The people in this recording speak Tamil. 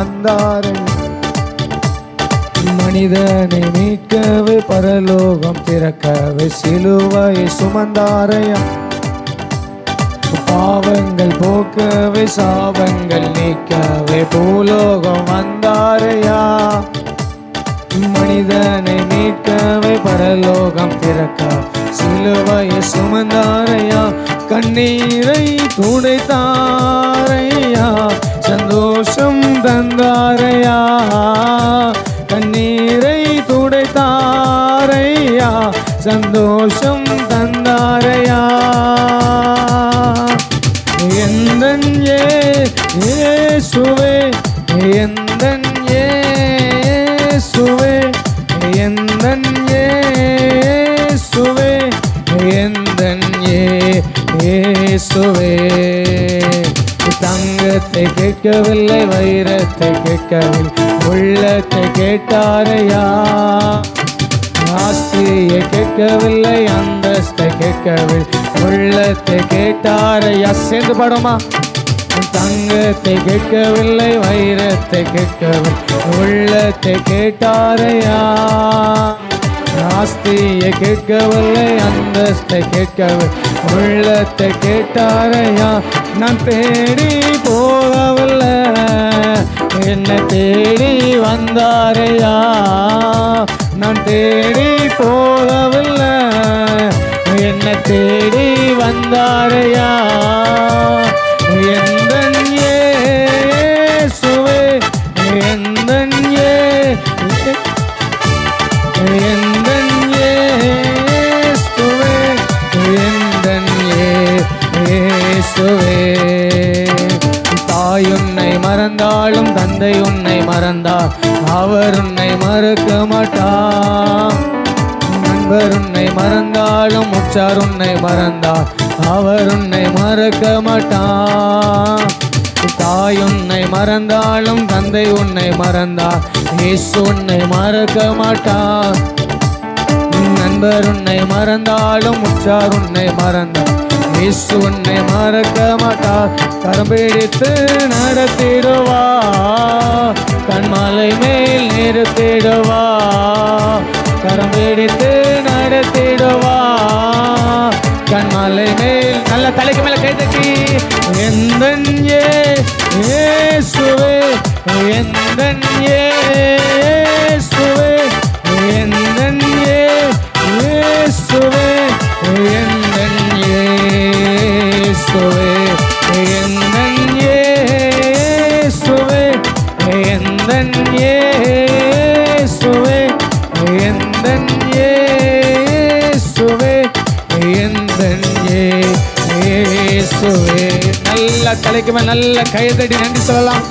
வந்தாரே மனிதனை மீட்கவே பரலோகம் திறக்கவே சிலுவை சுமந்தாரையா. பாவங்கள் போக்கவே சாபங்கள் நீக்கவே பூலோகம் வந்தாரையா. மனிதனை மீட்கவே பரலோகம் திறக்க சிலுவையை சுமந்தாரையா. கண்ணீரை துடைத்தாரை. சந்தோஷம் தந்தாரையா? எந்தன் ஏ சுவே எந்தன் ஏ சுவே எந்தன் ஏ சுவே எந்தன் ஏ சுவே தங்கத்தை கேட்கவில்லை வைரத்தை கேட்கவில்லை உள்ளத்தை கேட்டாரையா? கேட்கவில்லை அந்தஸ்தை கேட்கவில்லை உள்ளத்தை கேட்டாரையா சேர்ந்து பாடுமா தங்கத்தை கேட்கவில்லை வைரத்தை கேட்கவில்லை உள்ளத்தை கேட்டாரையா ஆஸ்தியை கேட்கவில்லை அந்தஸ்தை கேட்கவில்லை உள்ளத்தை கேட்டாரையா நான் தேடி போகவில்லை என்னை தேடி வந்தாரையா நான் தேடி போ தேடி வந்தாரையா? எந்த சுவே எந்த எந்த சுவே எந்த சுவே தாயுன்னை மறந்தாலும் தந்தை உன்னை மறந்தார் அவர் உன்னை மறுக்க மாட்டார். இவர் உன்னை மறந்தாலும் உற்றார் உன்னை மறந்தார். அவர் உன்னை மறக்க மாட்டான் தாய் உன்னை மறந்தாலும் தந்தை உன்னை மறந்தார். இயேசு உன்னை மறக்க மாட்டார். நண்பர் உன்னை மறந்தாலும் உற்றார் உன்னை மறந்தார். இயேசு உன்னை மறக்க மாட்டார். கரம் பிடித்து நடத்திடுவா கண்மலை மேல் Al email, nada te alejes me lo quedes aquí. ¿En donde, Jesús? ¿En? இயேசுவே நல்ல தலைக்கு மேல் நல்ல கைதடி நன்றி சொல்லலாம்.